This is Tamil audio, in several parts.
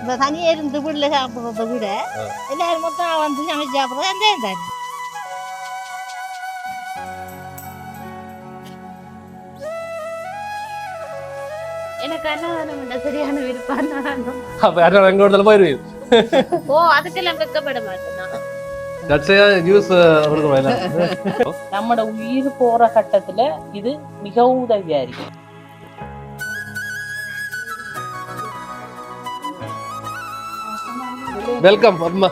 இப்போ தனியாக இருந்து வீட்டில் சாப்பிட்றத விட எல்லாரும் மொத்தம் வந்து சமைச்சு சாப்பிட்றது அந்த தானே எனக்கு அன்னதானம் சரியான விருப்பம் அப்ப யாரும் எங்க இடத்துல போயிருவீங்க ஓ அதுக்கெல்லாம் வெக்கப்பட மாட்டேன் நம்மட உயிர் போற கட்டத்துல இது மிகவும் உதவியா இருக்கு. வெல்கம் அம்மா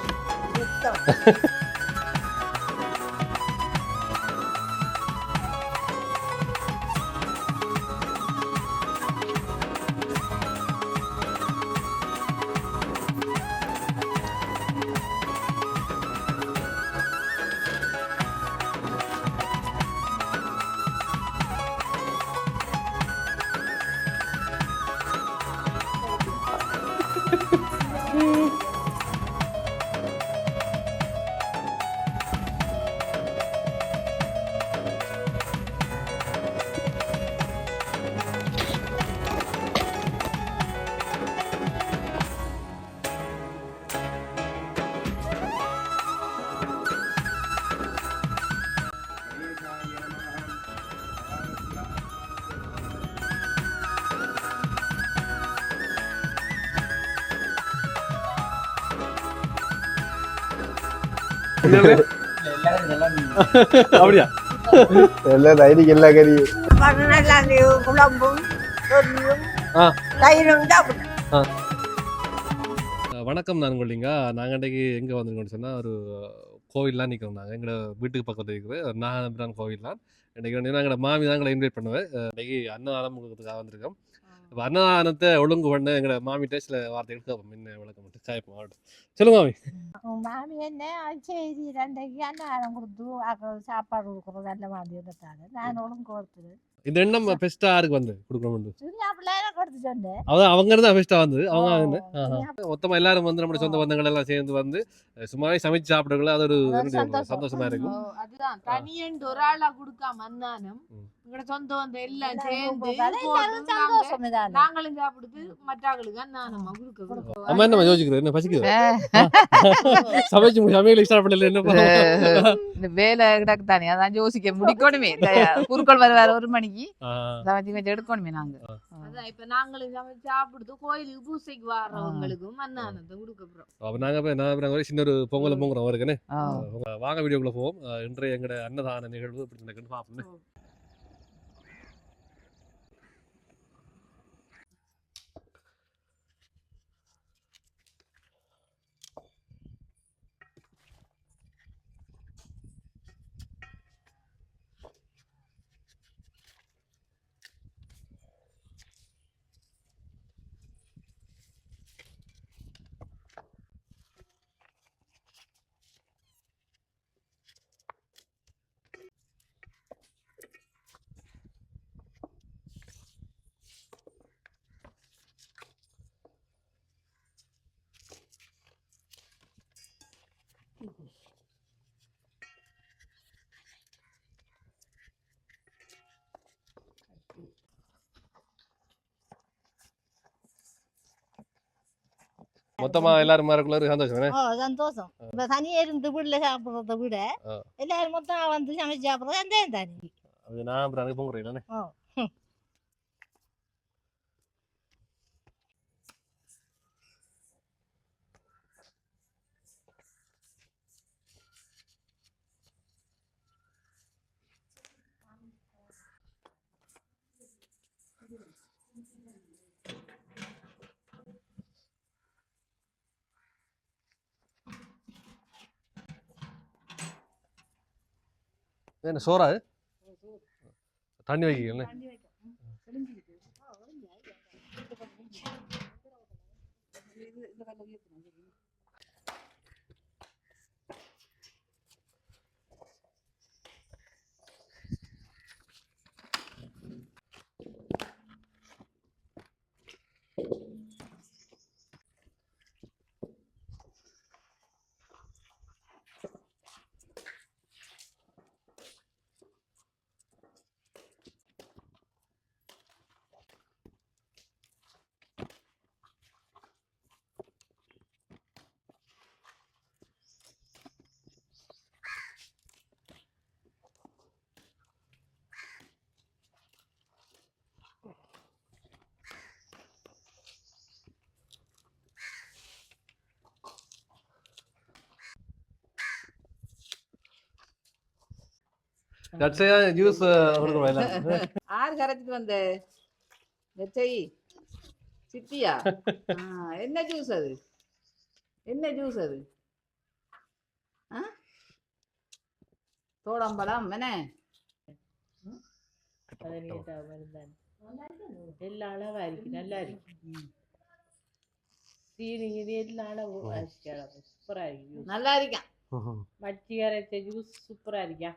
அப்படியா? எல்லாம் தைரியம் எல்லா கறியும் குழம்பும். தயிரும் வணக்கம் நான் கொள்ளிங்க நாங்கள் இன்றைக்கு எங்கே வந்திருக்கோம்னு சொன்னால் ஒரு கோவில்லாம் நிற்கிறோம் நாங்கள் எங்களோட வீட்டுக்கு பக்கத்தில் இருக்கிற ஒரு நாகபிரான் கோவில்லாம். இன்றைக்கி வந்து எங்களோட மாமி தான் எங்களை இன்வைட் பண்ணுவேன் இன்றைக்கி அன்னதானம் கொடுக்கறதுக்காக வந்திருக்கோம். இப்போ அன்னதானத்தை ஒழுங்கு பண்ண எங்களோட மாமிகிட்ட சில வார்த்தைகள் கேட்போம். என்ன விளக்கம் மட்டும்? சாய்ப்போம் சொல்லுங்க மாமி. மாமி என்ன சரி ரெண்டைக்கு அன்னதானம் கொடுத்து சாப்பாடு கொடுக்குறது நல்ல மாதிரி இருந்தாங்க நான் ஒழுங்கு கொடுத்துரு இந்த எண்ணம் பெஸ்ட்டாக யாருக்கு வந்து கொடுக்கணும் அதான் அவங்க இருந்தா பெஸ்ட்டாக வந்து அவங்க மொத்தமா எல்லாரும் வந்து நம்முடைய சொந்த பந்தங்கள் எல்லாம் சேர்ந்து வந்து சும்மாவே சமைச்சு சாப்பிடுறதுல அது ஒரு சந்தோஷம். இருக்கும். அதுதான். தனியண்டு ஒரு ஆளா குடுக்காம அந்தானம் ம். எங்கட சொந்த வந்து எல்லாம் சேர்ந்து. நாங்களும் சாப்பிடுது மற்றவங்களுக்கு அந்தானமா கொடுக்க என்ன பசிக்குது? சமைச்சு சமையல் ஸ்டார்ட் பண்ணல என்ன? இந்த வேலை கிடக்கு தானே அதான் யோசிக்க முடிக்கணுமே தயா- குறுக்கள் வருவார் ஒரு மணிக்கு சமைச்சு கொஞ்சம் எடுக்கணுமே நாங்க அதான் இப்ப நாங்களும் சமைச்சு சாப்பிடுது கோயிலுக்கு பூசைக்கு வர்றவங்களுக்கும் அந்தானத்தை கொடுக்க போறோம் அப்ப நாங்க ஒரு சின்ன ஒரு பொங்கல் பொங்குறோம் அவருக்குன்னு ஆ. வாங்க வீடியோக்குள்ள போவோம் இன்றைய எங்கட அன்னதான நிகழ்வு எப்படி நடக்குன்னு பார்ப்போம் மொத்தமா எல்லாரும் மறக்குள்ள சந்தோஷம் சந்தோஷம். இப்போ தனியாக இருந்து வீட்டில் சாப்பிட்றத விட. எல்லாரும் மொத்தம் வந்து சமைச்சு சாப்பிட்றது அந்த தானே அது நான் அப்புறம் அங்கே என்ன சோறா தண்ணி வைக்கல இந்த ஜூஸ் கொடுக்கணும் எல்லாம் ஆறு கரைச்சிட்டு வந்த வெச்சை சித்தியா? ஆ, என்ன ஜூஸ் அது? என்ன ஜூஸ் அது? ஆ? தோடம்பழம் என்ன? எல்லாம் அளவா இருக்கு நல்லா இருக்கு. சீனி இது எல்லாம் அளவு சூப்பரா இருக்கு. நல்லா இருக்கான் மச்சி அரைச்ச ஜூஸ் சூப்பரா இருக்கா?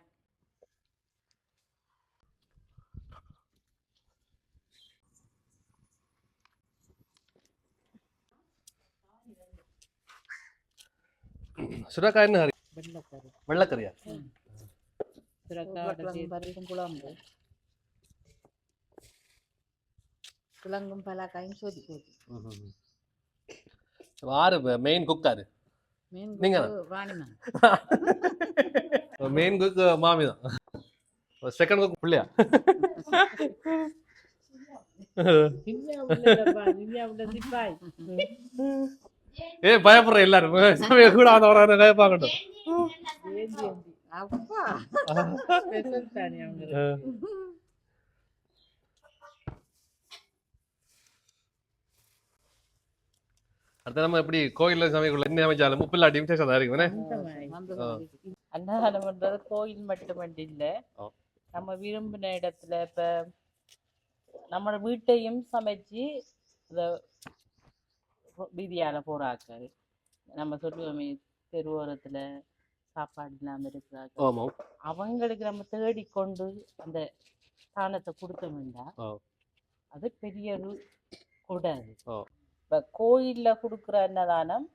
சுரக்காய் என்ன கறி வெள்ளக்கறி வெள்ளக்கறியா? சுரக்காயோட சேர்த்து பருப்பும் குழம்பு. கிழங்கும் பலாக்காயும் சோதி போச்சு. ஆறு மெயின் குக்காரு நீங்க மெயின் குக் மாமி தான். செகண்ட் குக் பிள்ளையா? திவ்யா திவ்யா உள்ள சிப்பாய் ஏ பயப்படுற எல்லாரும். சமய கூட அந்த வர அவங்க அடுத்த நம்ம எப்படி கோயில்ல சமைக்கல என்ன அமைச்சாலும் முப்பில்லாட்டியும் விசேஷம் தான் இருக்குதுனே. வந்து ஆ. அன்னதானம்ன்றது கோயில் மட்டுமட்டு இல்ல. நம்ம விரும்பின இடத்துல இப்ப நம்ம வீட்டையும் சமைச்சு வீதியால போறாக்கள் நம்ம சொல்லுவோமே தெருவோரத்துல சாப்பாடு இல்லாம இருக்கிறாங்க அவங்களுக்கு நம்ம தேடிக்கொண்டு அந்த ஸ்தானத்தை கொடுத்தோம்னா. அது பெரிய கூடாது. இப்ப கோயில்ல கொடுக்குற அன்னதானம்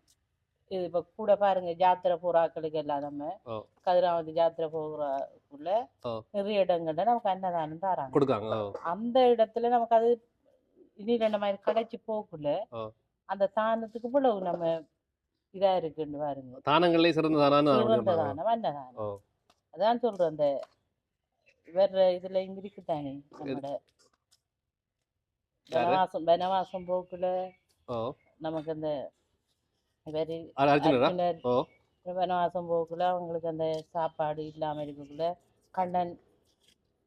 இது இப்ப கூட பாருங்க ஜாத்திரை போறாக்களுக்கு எல்லாம் நம்ம ஆ. கதிராமதி ஜாத்திரை போகிறக்குள்ள. நிறைய இடங்கள்ல நமக்கு அன்னதானம் தராங்க. அந்த இடத்துல நமக்கு அது இனி ரெண்டு மாதிரி கிடைச்சி போக்குள்ள ஆ. அந்த தானத்துக்கு இவ்வளவு நம்ம இதா இருக்குன்னு பாருங்க. தானங்களே சிறந்த. தானம். அதான் சொல்றேன் அந்த வேற இதுல இருக்குதானே நம்மட? வனவாசம் வனவாசம் போக்குல நமக்கு அந்த வனவாசம் போக்குல அவங்களுக்கு அந்த சாப்பாடு இல்லாம இருக்கக்குள்ள கண்ணன்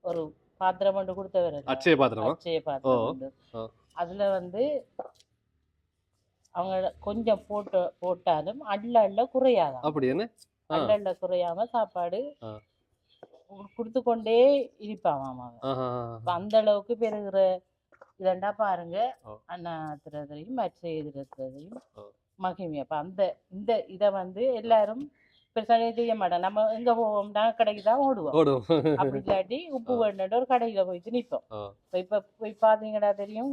ஒரு பாத்திரம் கொண்டு கொடுத்தவர் அட்சய பாத்திரமா? அட்சய பாத்திரம். அதுல வந்து அவங்க கொஞ்சம் போட்டு போட்டாலும் அள்ள அள்ள குறையாதான் அப்படி என்ன. அள்ள அள்ள குறையாம சாப்பாடு. கொடுத்து கொண்டே. அப்ப அந்த அளவுக்கு பெருகிற இதண்டா பாருங்க ஓ. அண்ணாத்துறதையும் மற்ற எதிர்க்கிறதையும். மகிமை அப்ப அந்த இந்த இதை வந்து எல்லாரும் பெருசாக செய்ய மாட்டோம் நம்ம எங்க போவோம்னா கடைக்கு தான் ஓடுவோம் அப்படி இல்லாட்டி உப்பு. வேணுட்டு ஒரு கடையில போயிட்டு நிற்போம் இப்ப போய் பாத்தீங்கன்னா தெரியும்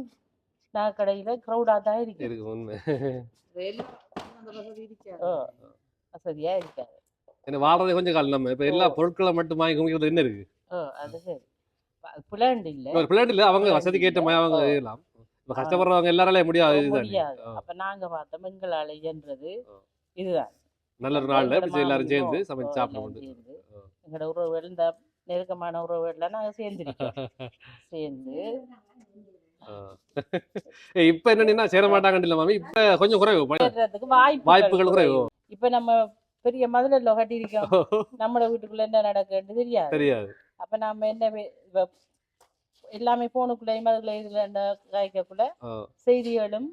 நான் கடையில க்ரௌடா தான் இருக்கு. இருக்கு உண்மை. வசதியா இருக்காது என்ன வாழ்றதே கொஞ்சம் காலம் நம்ம. இப்ப எல்லா பொருட்களை மட்டும் வாங்கி குமிக்கிறது என்ன இருக்கு. அது சரி. புலாண்டு இல்ல. ஒரு இல்ல. அவங்க வசதிக்கு ஏற்ற மாதிரி அவங்க இப்ப கஷ்டப்படுறவங்க எல்லாராலே முடியாது. முடியாது. அப்ப நாங்க பார்த்தோம் எங்களால இயன்றது. இதுதான். நல்ல ஒரு நாள்ல எல்லாரும் சேர்ந்து சமைச்சு எங்களோட உறவுகள் இந்த நெருக்கமான உறவுகள்லாம் நாங்க சேர்ந்துருக்கோம் சேர்ந்து இப்ப என்னன்னா சேர மாட்டாங்கன்னு இல்ல மாமி? இப்ப கொஞ்சம் குறைவு. வாய்ப்புகள் குறைவு. இப்ப நம்ம பெரிய மதுரில் கட்டியிருக்கோம். நம்மள வீட்டுக்குள்ள என்ன நடக்குன்னு தெரியாது. தெரியாது. அப்ப நாம என்ன இப்ப எல்லாமே போனுக்குள்ளேயும் அதுக்குள்ள காய்க்கக்குள்ள. செய்திகளும்.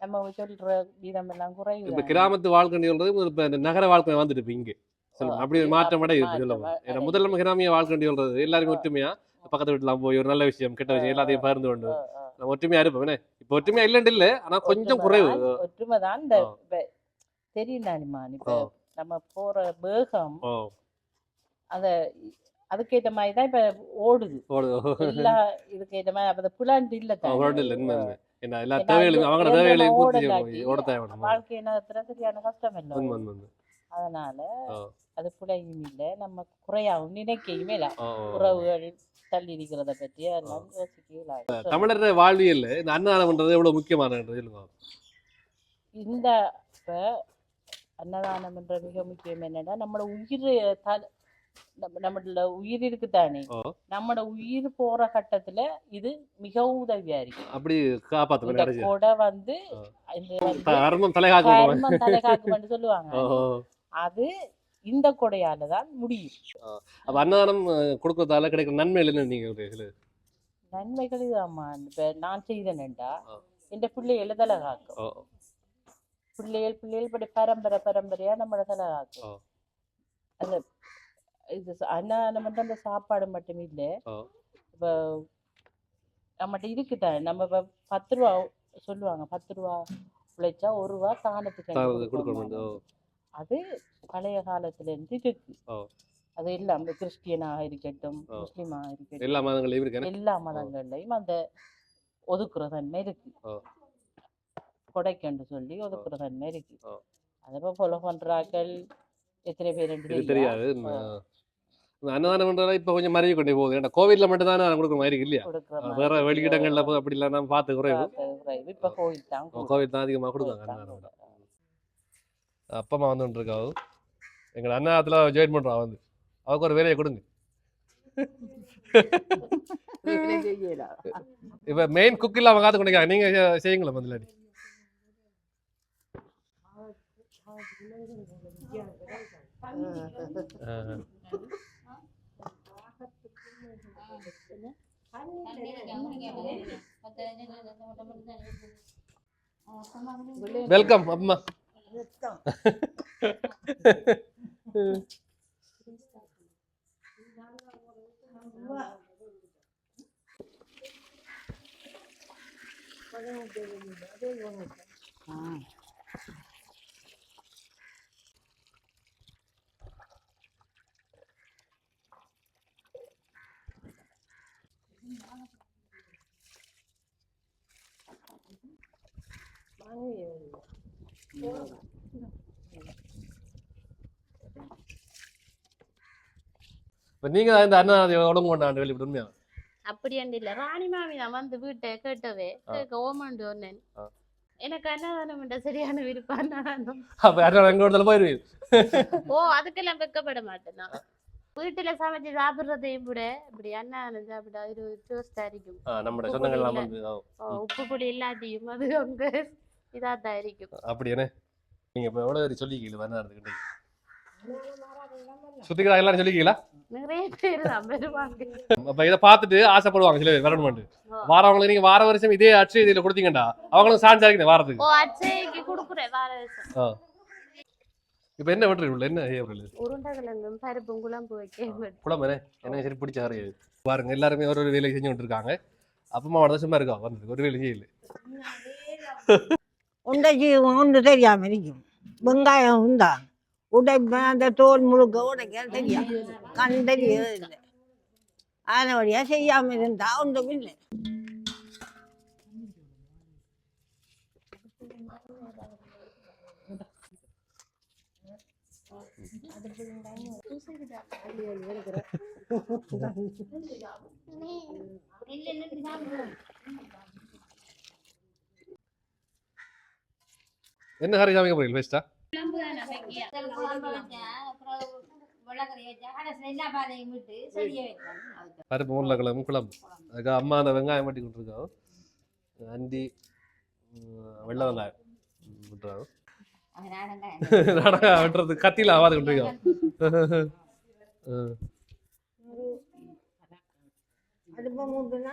நம்ம சொல்ற வீதம் எல்லாம் இப்ப குறைவு கிராமத்து வாழ்க்கை சொல்றது இப்ப நகர வாழ்க்கை வந்துட்டு இப்ப இங்க. சொல்லுங்க. அப்படி ஒரு மாற்றம் அடைய மாற்றம் சொல்லுங்க. முதல்ல கிராமிய வாழ்க்கை சொல்றது எல்லாருமே ஒற்றுமையா? பக்கத்து வீட்டுலாம் போய் ஒரு நல்ல விஷயம் கெட்ட விஷயம் எல்லாத்தையும் பகிர்ந்து கொண்டு நம்ம ஒற்றுமையா இருப்போம். என்ன? இப்ப ஒற்றுமையா இல்லைன்னு இல்ல ஆனா கொஞ்சம் குறைவு. ஒற்றுமைதான் இந்த ஆ. இப்ப தெரியும் தானிமா இப்ப. நம்ம போற வேகம் அத அதுக்கேற்ற மாதிரி தான் இப்ப ஓடுது. எல்லா இதுக்கேற்ற மாதிரி அப்ப பிளான்ட் இல்ல தானே. என்ன எல்லா தேவைகளையும் அவங்களோட தேவைகளையும் பூர்த்தி ஓட தேவை வாழ்க்கை நடத்துற சரியான கஷ்டம் இல்லை. அதனால. அது பிழையும் இல்லை. நம்ம குறையாவும் நினைக்கையுமே இல்லை. உறவுகள் தள்ளி இருக்கிறத பற்றி எல்லாம் யோசிக்கல தமிழர் வாழ்வியல்ல இந்த அன்னதானம் பண்றது எவ்வளவு முக்கியமானது சொல்லுங்க. இந்த இப்ப அன்னதானம் என்ற மிக முக்கியம் என்னன்னா நம்மளோட உயிர் தல நம்ம நம்மள உயிர் இருக்குதானே? ஓ. நம்மளோட உயிர் போற கட்டத்துல இது மிகவும் உதவியா இருக்கு. அப்படி காப்பாத்து கொடை வந்து சொல்லுவாங்க. அது இந்த கொடையால தான் முடியும் அப்ப அன்னதானம் கொடுக்கறதால கிடைக்கிற நன்மைகள் என்ன நீங்க நன்மைகள் இதாம்மா இப்போ நான் செய்தேன்டா ஆ. என் பிள்ளைகளை தலை காக்கும். பிள்ளைகள் பிள்ளைகள் இப்படி பரம்பரை பரம்பரையா நம்மள தலை ஆ. காக்கும் அந்த இது அன்னதானம் மட்டும் அந்த சாப்பாடு மட்டும் இல்லை. இப்போ நம்மகிட்ட இருக்குதான் நம்ம இப்போ பத்து ரூபா சொல்லுவாங்க பத்து ரூபா உழைச்சா ஒரு ரூபா தானத்துக்கு தான் கொடுக்கணும். அது பழைய காலத்துல இருந்து இருக்கு. அது எல்லாம் கிறிஸ்டியனாக இருக்கட்டும். முஸ்லீமாக இருக்கட்டும் எல்லா மதங்களையும் இருக்கு எல்லா மதங்கள்லையும் அந்த ஒதுக்குற தன்மை இருக்கு. கொடைக்கண்டு சொல்லி ஒதுக்குற தன்மை இருக்கு. ஓ. அதை ஃபாலோ பண்றாக்கள் எத்தனை பேர் தெரியாது. அன்னதானம் பண்றதா இப்ப கொஞ்சம் மறைய கொண்டே போகுது. ஏன்னா கோவில்ல மட்டும் தானே கொடுக்குற மாதிரி இல்லையா? வேற வெளியிடங்கள்ல அப்படி இல்லை நான் பார்த்து குறைவு. இப்ப கோயில் தான் கோவில் தான் அதிகமாக கொடுக்காங்க. அப்பா அம்மா வந்து இருக்காவு எங்களை அன்னதானத்துல ஜாயின் பண்றான் வந்து அவருக்கு ஒரு வேலையை கொடுங்க இப்ப மெயின் குக் இல்லாம காத்து கொண்டிருக்காங்க நீங்க செ- செய்யுங்களா முதலாடி ஆ. வெல்கம் அம்மா 있어. 아. 많이 해요. இப்ப நீங்க தான் இந்த அன்னதானத்தை உடம்பு கொண்டாண்டு வெளியே உண்மையா? அப்படி இல்ல. ராணி மாமி நான் வந்து வீட்டை கேட்டவே கேட்க ஓமண்டு ஒன்னேன். எனக்கு அன்னதானம் சரியான விருப்பம் அன்னதானம் அப்ப யாரும் எங்க இடத்துல போயிருவீங்க. ஓ அதுக்கெல்லாம் வெக்கப்பட மாட்டேன் நான் வீட்டுல சமைச்சு சாப்பிடுறதையும் விட இப்படி அன்னதானம் சாப்பிட ஒரு டேஸ்டா இருக்கும் ஆ, நம்மட சொந்தங்கள் உப்பு பொடி இல்லாட்டியும் அது அங்க இதா தான் இருக்கும் அப்படி என்ன? நீங்க இப்ப எவ்வளவு சொல்லிக்கீங்களா சுத்திக்கிறா எல்லாரும் சொல்லிக்கீங்களா நிறைய பேர் வருவாங்க. அப்ப இதை பார்த்துட்டு ஆசைப்படுவாங்க சில பேர் வரணும்னு வாரவங்களுக்கு நீங்க வார வருஷம் இதே அச்சு இதுல கொடுத்தீங்கடா அவங்களும் சான்ஸ் ஆகிக்கணும் வாரத்துக்கு. ஓ அச்சைக்கு கொடுக்குறேன் வார வருஷம். இப்ப என்ன விட்டுருக்குள்ள என்ன ஏப்ரல் உருண்டைக்கிழங்கும் பருப்பும் குழம்பு வைக்க குழம்பு எனக்கு சரி பிடிச்ச இது. பாருங்க எல்லாருமே ஒரு ஒரு வேலையை செஞ்சு இருக்காங்க அப்பமா தான் சும்மா இருக்கா? வந்து ஒரு வேலை செய்யல. உண்டைக்கு ஒன்று தெரியாம இருக்கும் வெங்காயம் உண்டா? உடைப்பேன் அந்த தோல் முழுக்க உடைக்க தெரியும் கண் தெரியவே இல்லை அதனபடியா செய்யாம இருந்தா ஒன்றும் இல்லை. என்ன போறீங்க பெஸ்டா பருப்பு உருளைக்கிழங்கு குழம்பு. அதுக்கு அம்மா அந்த வெங்காயம் வெட்டி கொடுத்துருக்கோம் அண்டி ம், வெள்ளை விட்டுறாங்க. நாடகம் வெட்டுறது கத்தியில் ஆவாது கொண்டிருக்கோம் அடுப்ப மூட்டுனா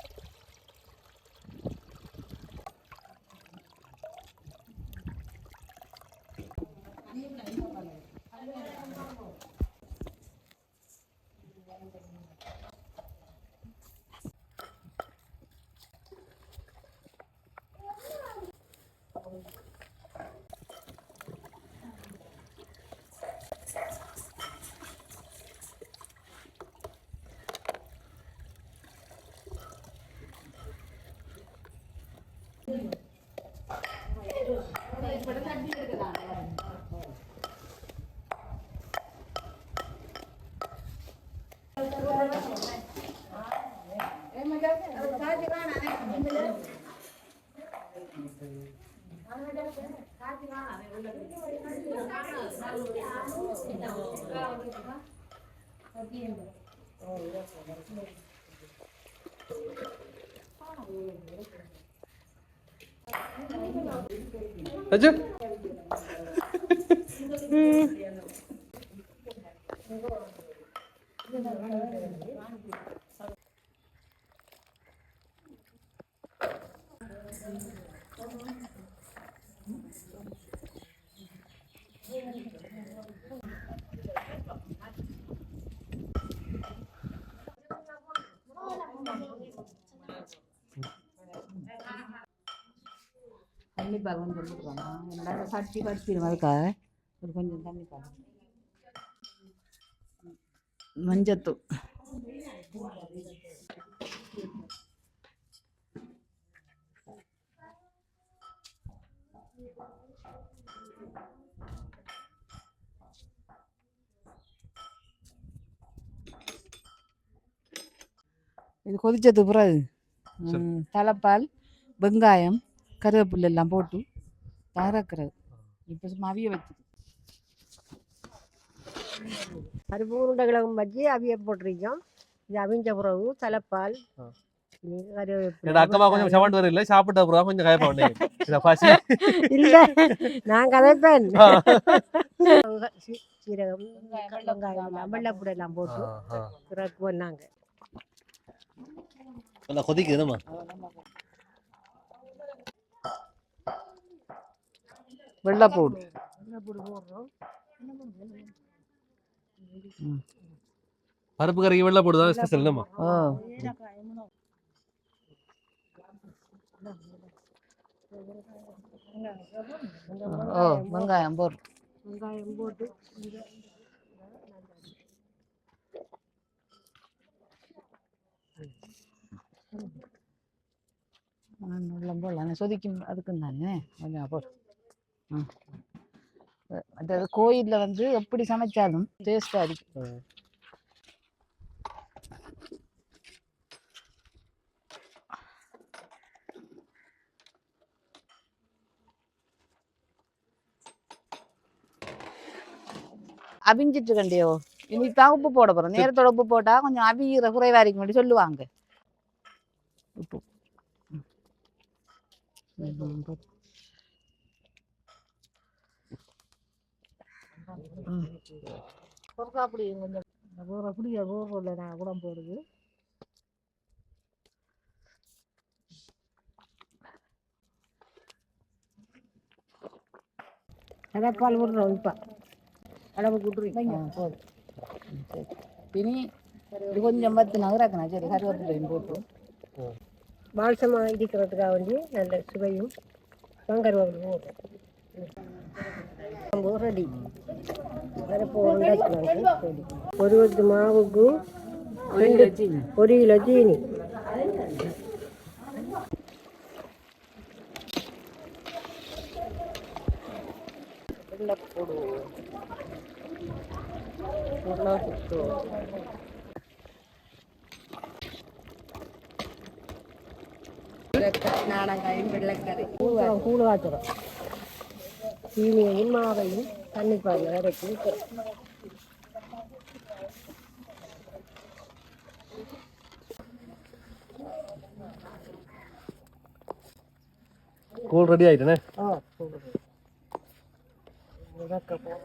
가자. 음. தண்ணி பால் கொஞ்சம் போட்டுக்கோங்க என்னடா சட்டி பறிச்சிடும் அதுக்காக ஒரு கொஞ்சம் தண்ணி பால் மஞ்சத்தூள். இது கொதிச்சது பிறகு தலைப்பால் வெங்காயம் கருவேப்பிலை எல்லாம் போட்டு தரக்கிறது இப்போ சும்மா அவிய வச்சு பருப்பு உருண்டைகளும் வச்சு அவிய போட்டிருக்கோம். இது அவிஞ்ச பிறகு தலைப்பால் அக்கமா கொஞ்சம். சமண்டு வரல சாப்பிட்ட அப்புறம் கொஞ்சம் கயப்பா இல்ல நான் கதைப்பேன். சீரகம் வெங்காயம் வெள்ளைப்பூடு எல்லாம் போட்டு கொதிக்குதுமா? வெள்ளைப்பூடு வெள்ளைப்பூடு பருப்பு கறிக்கு வெள்ளை போடுதான் ஸ்பெஷல் என்னம்மா? ஓ வெங்காயம் போடு. வெங்காயம் போட்டு. வெள்ளம் போடலாம். சொதிக்கும் அதுக்கும் தானே கொஞ்சம் போடு. அதாவது கோயிலில் வந்து எப்படி சமைச்சாலும் டேஸ்ட்டாக இருக்கும். அவிஞ்சிட்டு கண்டியோ இனி தான் உப்பு போட போகிறோம் நேரத்தோட உப்பு போட்டால் கொஞ்சம் அவிகிற குறைவாக இருக்கும் அப்படி சொல்லுவாங்க. உப்பு. ம். ம், போடு. ம். பொறுக்கா அப்படி கொஞ்சம் போகிற அப்படியே போகல நான் கூட போடுது தலைப்பால் விடுறோம் இப்போ அளவுக்கு விட்டுருவீங்க ஆ, போதும் இனி இது கொஞ்சம் பத்து நகராக்கணும் சரி கருவேப்பிலையும் போட்டு. மாம்சமாக இருக்கிறதுக்காக வேண்டி நல்ல சுவையும் வெங்கருவாவில் போடுறோம் ரெடி ஒரு வத்து மாவுக்கு ஒரு கிலோ சீனி ஒரு கிலோ சீனி வெள்ளைப்பூடு உருளைப்பூடு அப்புறம் கூழ் காய்ச்சுறோம் சீனியையும் மாவையும் தண்ணி பாலில் இறக்கி ஊத்துறோம். கூழ் ரெடி ஆயிட்டேனே ஆ கூழ் இறக்க போகிறோம்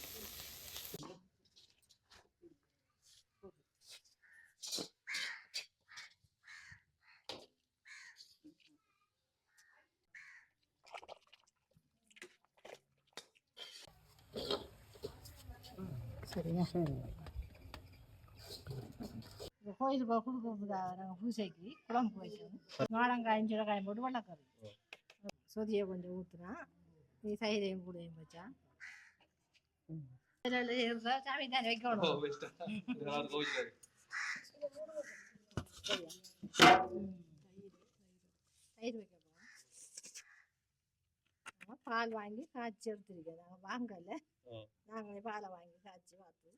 கோயிலுக்கு கொடுக்க நாங்கள் பூசைக்கு குழம்பு வைக்கணும் மாடங்காயும் சுரக்காயும் போட்டு வளர்க்குறது சொதியை கொஞ்சம் ஊற்றுனா நீ சைதையும் கூடையும் வச்சா சாமி தானே வைக்கணும் தயிர் வைக்க பால் வாங்கி காய்ச்சி எடுத்துருக்கோம் நாங்கள் வாங்கலை. நாங்களே பாலை வாங்கி காய்ச்சி பார்த்து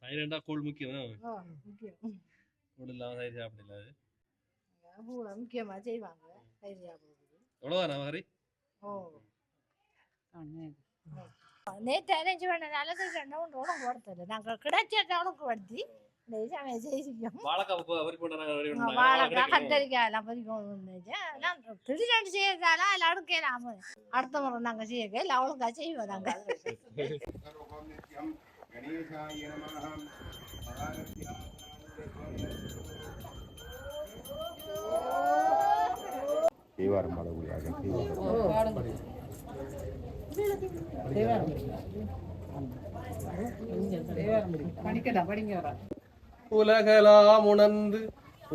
தைரண்டா கூழ் முக்கியம்? முக்கியம். கூழ் இல்லாமல் தயிர் சாப்பிடல அது பூவை முக்கியமாக செய்வாங்க. தயிர் சாப்பிடுறது எவ்வளோதானா ஹரி ஓ. நேற்று அரேஞ்ச் பண்ண நல்லது கண்ட ஒன்று உனக்கு கொடுத்தது நாங்கள் கிடைச்சத உனக்கு படுத்தி இந்த சமையல் செய்திருக்கோம் வாழைக்காய் வரி போட்டாங்க வாழைக்காய் கத்தரிக்காய் எல்லாம் பறிக்கணும் எல்லாம் திடீர்னு செய்யறதால அதில் அடுக்கலாம் அடுத்த முறை நாங்கள் செய்ய அவளுக்கா செய்வோம் நாங்கள் கணேசாய நமः தீவாரம் பாடக்கூடியாக உலகலாம் உணர்ந்து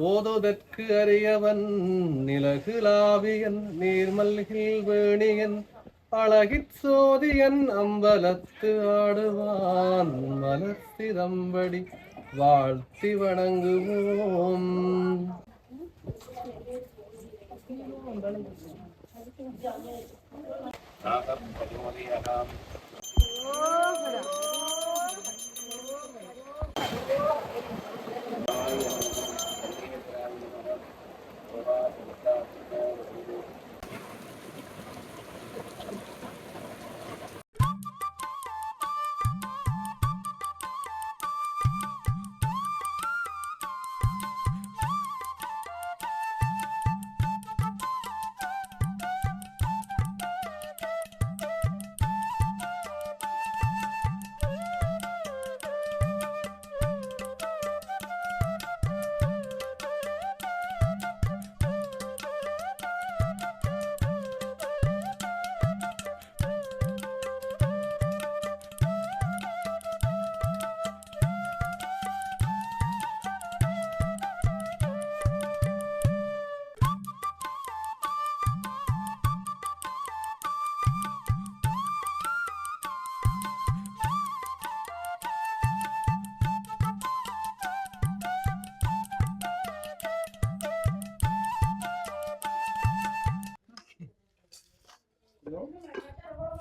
ஓதுதற்கு அறியவன் நிலகுலாவியன் நீர்மல்கில் வேணியன் அழகிற் சோதியன் அம்பலத்து ஆடுவான் மலர்த்திதம்படி வாழ்த்தி வணங்குவோம்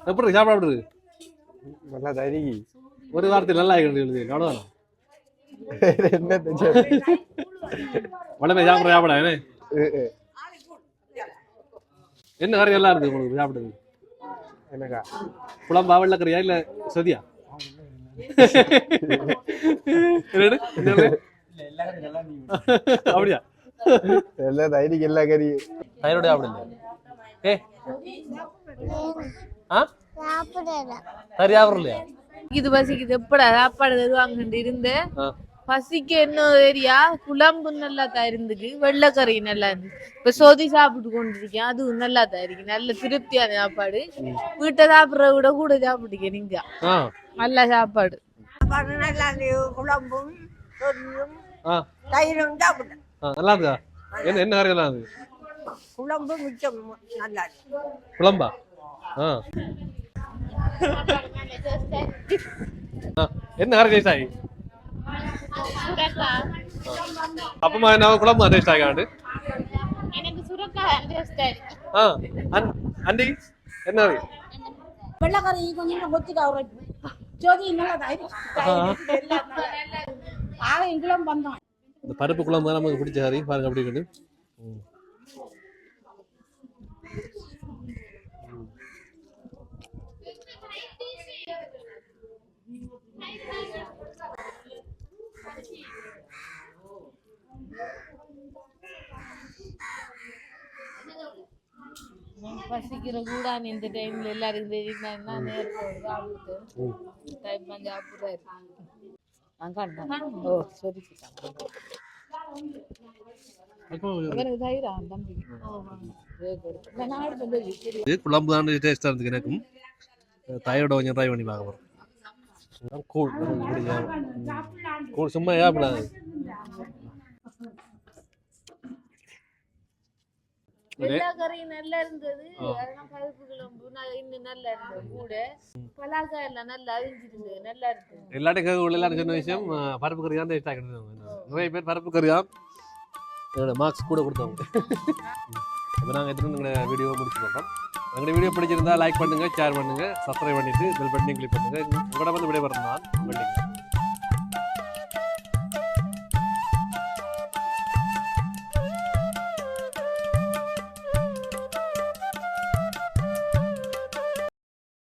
எப்படி சாப்பிடாது நல்லா தருகி ஒரு வார்த்தை நல்லா எழுதி அவ்வளோதான் என்ன தெரியாது உடனே சாப்பிட சாப்பிட என்ன? கறி எல்லாம் இருக்கு உங்களுக்கு சாப்பிடுறது எனக்கா குழம்பா வெள்ளக்கறியா இல்ல சதியா? அப்படியா? எல்லாம் தைரிக்கு எல்லா கறியும். தயிரோட சாப்பிடுங்க. ஏ. ஆ? சரி சாப்பிடல இல்லையா இது பசிக்குது எப்படா சாப்பாடு தருவாங்கன்னு இருந்து ஆ. பசிக்கு என்ன ஏரியா குழம்பு நல்லா தான் இருந்துக்கு வெள்ளைக்கறி நல்லா இருந்து இப்ப சொதி சாப்பிட்டு கொண்டிருக்கேன். அதுவும் நல்லா தான் இருக்கு நல்ல திருப்தியான சாப்பாடு. வீட்டை சாப்பிடுறத விட கூட சாப்பிட்டுக்க நீங்க. ஆ. நல்ல சாப்பாடு. நல்லா குழம்பும் தயிரும் சாப்பிட்டேன். நல்லா இருக்கா? என்ன என்ன கறி எல்லாம் இருக்கு குழம்பு மிச்சம். நல்லா இருக்கு. குழம்பா? ஆ ஆ என்ன கறி சாய் சுரக்கா அப்பமா என்ன குழம்பு டேஸ்ட் ஆகாண்டு எனக்கு சுரக்கா டேஸ்ட் ஆ அன் அண்டி என்ன வெள்ளக்கறி கொஞ்சம் கொச்சிக்கா உரைப்பு ஜோதி நல்லா ஆக இங்குளம் வந்தோம் இந்த பருப்பு குழம்பு தான் நமக்கு பிடிச்ச கறி பாருங்க அப்படி இருக்குது பசிக்கிற கூடாது இந்த டைம்ல எல்லாருக்கும் தெரியுமா நேரத்தோட சாப்பிட்டு டைம் சாப்பிடுறாரு நான் கண்டேன் ஓ சரி இவனுக்கு தைரியம் தம்பி நான் எடுத்து போய் சரி இது குழம்பு தான் டேஸ்ட்டாக இருந்துக்கு எனக்கும் தயோட கொஞ்சம் ட்ரை பண்ணி பார்க்க போகிறோம் கூழ் கூழ் சும்மா ஏப்படாது எல்லா கறியும் நல்லா இருந்தது. அதெல்லாம் பருப்பு குழம்பு நான் இன்னும் நல்லா இருந்தது கூட. பலாக்காய் எல்லாம் நல்லா அரிஞ்சிருந்தது. நல்லா இருந்தது எல்லாத்தையும் கேட்க எல்லாரும் சொன்ன விஷயம் பருப்பு கறி தான் கிடையாது நிறைய பேர் பருப்பு கறி தான். என்னோட மார்க்ஸ் கூட கொடுத்தவங்க. இப்போ நாங்கள் எத்தனை எங்களோட வீடியோ முடிச்சு போட்டோம் எங்களோட வீடியோ பிடிச்சிருந்தா லைக் பண்ணுங்க ஷேர் பண்ணுங்க சப்ஸ்கிரைப் பண்ணிட்டு பெல் பட்டனையும் கிளிக் பண்ணுங்க. உங்களோட வந்து விடைபெறணும் நான் வெள்ளிக்கிழமை